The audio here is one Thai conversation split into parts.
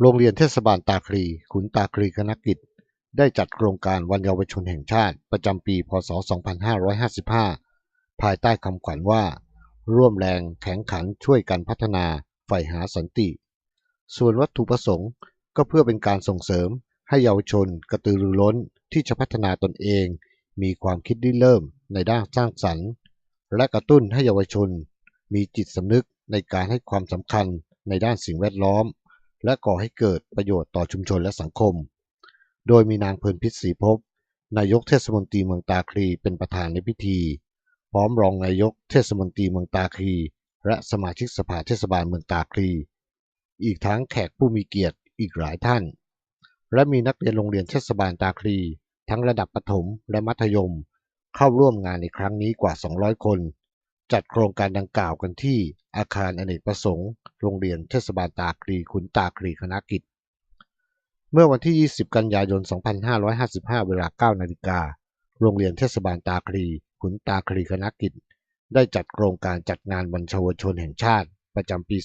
โรงเรียนเทศบาลตาคลี ขุนตาคลีคณกิจ ได้จัดโครงการวันเยาวชนแห่งชาติประจำปี พศ 2555 ภายใต้คำขวัญว่า ร่วมแรงแข็งขันช่วยกันพัฒนาใฝ่หาสันติ ส่วนวัตถุประสงค์ก็เพื่อเป็นการส่งเสริมให้เยาวชนกระตือรือร้นที่จะพัฒนาตนเอง มีความคิดริเริ่มในด้านสร้างสรรค์ และกระตุ้นให้เยาวชน มีจิตสำนึกในการให้ความสำคัญในด้านสิ่งแวดล้อม และก่อให้เกิดประโยชน์ต่อชุมชนและสังคม โดยมีนางเพลินพิษศรีภพนายกเทศมนตรีเมืองตาคลีเป็นประธานในพิธี พร้อมรองนายกเทศมนตรีเมืองตาคลีและสมาชิกสภาเทศบาลเมืองตาคลีอีกทั้งแขกผู้มีเกียรติอีกหลายท่าน และมีนักเรียนโรงเรียนเทศบาลตาคลีทั้งระดับประถมและมัธยม เข้าร่วมงานในครั้งนี้กว่า 200 คน จัดโครงการดังกล่าวกันที่อาคารอเนกประสงค์ โรงเรียนเทศบาลตาคลีขุนตาคลีคณะกิจ เมื่อวันที่ 20 กันยายน 2555 เวลา 9 นาฬิกา โรงเรียนเทศบาลตาคลีขุนตาคลีคณะกิจ ได้จัดโครงการจัดงานวันเยาวชนแห่งชาติ ประจำปี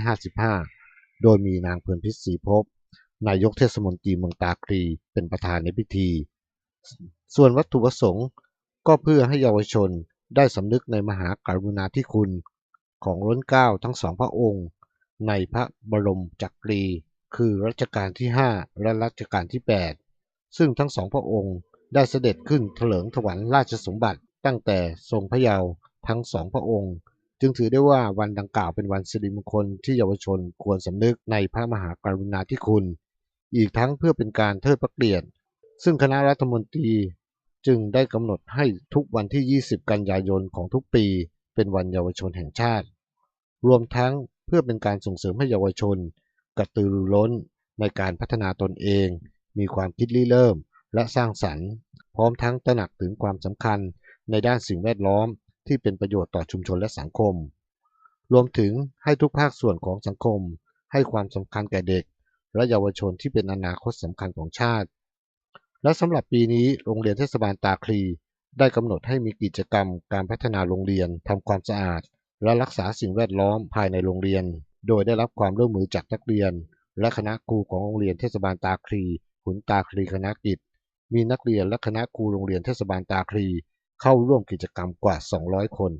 2555 โดยมีนางเพลินพิษศรีภพนายกเทศมนตรีเมืองตาคลีเป็นประธานในพิธี ส่วนวัตถุประสงค์ก็เพื่อให้เยาวชน ได้สำนึกในมหากรุณาธิคุณของล้นเกล้าทั้งสองพระองค์ ในพระบรมจักรี คือรัชกาลที่ 5 และรัชกาลที่ 8 ซึ่งทั้งสองพระองค์ได้เสด็จขึ้นเถลิงถวัลราชสมบัติตั้งแต่ทรงพระเยาว์ทั้งสองพระองค์ จึงถือได้ว่าวันดังกล่าวเป็นวันสิริมงคลที่เยาวชนควรสำนึกในพระมหากรุณาธิคุณ อีกทั้งเพื่อเป็นการเทิดพระเกียรติซึ่งคณะรัฐมนตรี จึงได้กำหนดให้ทุกวันที่ 20 กันยายนของทุกปี เป็นวันเยาวชนแห่งชาติ รวมทั้งเพื่อเป็นการส่งเสริมให้เยาวชน กระตือรือร้นในการพัฒนาตนเอง มีความคิดริเริ่ม และสร้างสรรค์ พร้อมทั้งตระหนักถึงความสำคัญในด้านสิ่งแวดล้อมที่เป็นประโยชน์ต่อชุมชนและสังคม รวมถึงให้ทุกภาคส่วนของสังคม ให้ความสำคัญแก่เด็ก และเยาวชนที่เป็นอนาคตสำคัญของชาติ และสำหรับปีนี้โรงเรียนเทศบาลตาคลีได้กำหนดให้มีกิจกรรมการพัฒนาโรงเรียนทำความสะอาด และรักษาสิ่งแวดล้อมภายในโรงเรียน โดยได้รับความร่วมมือจากนักเรียน และคณะครูของโรงเรียนเทศบาลตาคลีขุนตาคลีคณะกิจ มีนักเรียนและคณะครูโรงเรียนเทศบาลตาคลีเข้าร่วมกิจกรรมกว่า 200 คน